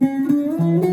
Música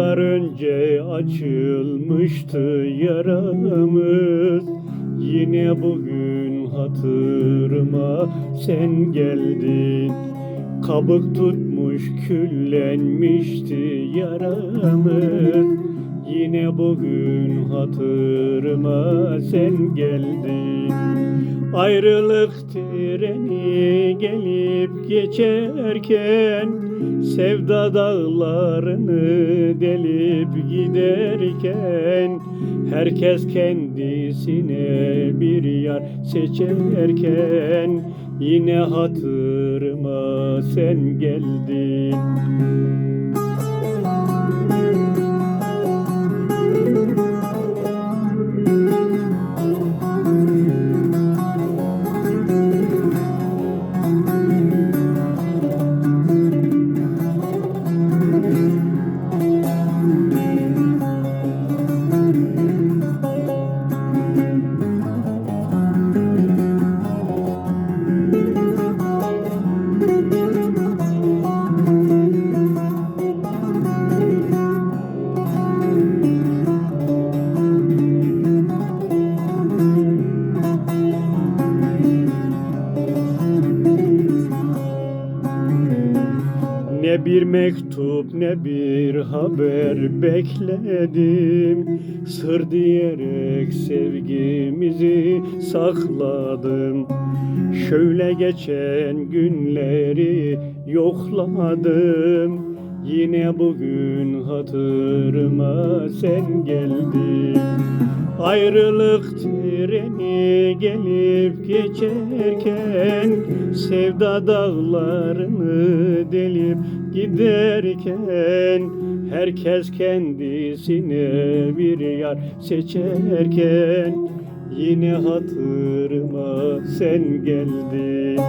Yıllar önce açılmıştı yaramız. Yine bugün hatırıma sen geldin. Kabuk tutmuş küllenmişti yaramız. Yine bugün hatırıma sen geldin Ayrılık treni gelip geçerken Sevda dağlarını delip giderken Herkes kendisine bir yar seçerken Yine hatırıma sen geldin Ne bir mektup ne bir haber bekledim. Sır diyerek sevgimizi sakladım. Şöyle geçen günleri yokladım Yine bugün hatırıma sen geldin. Ayrılık treni gelip geçerken Sevda dağlarını delip giderken Herkes kendisine bir yar seçerken Yine hatırıma sen geldin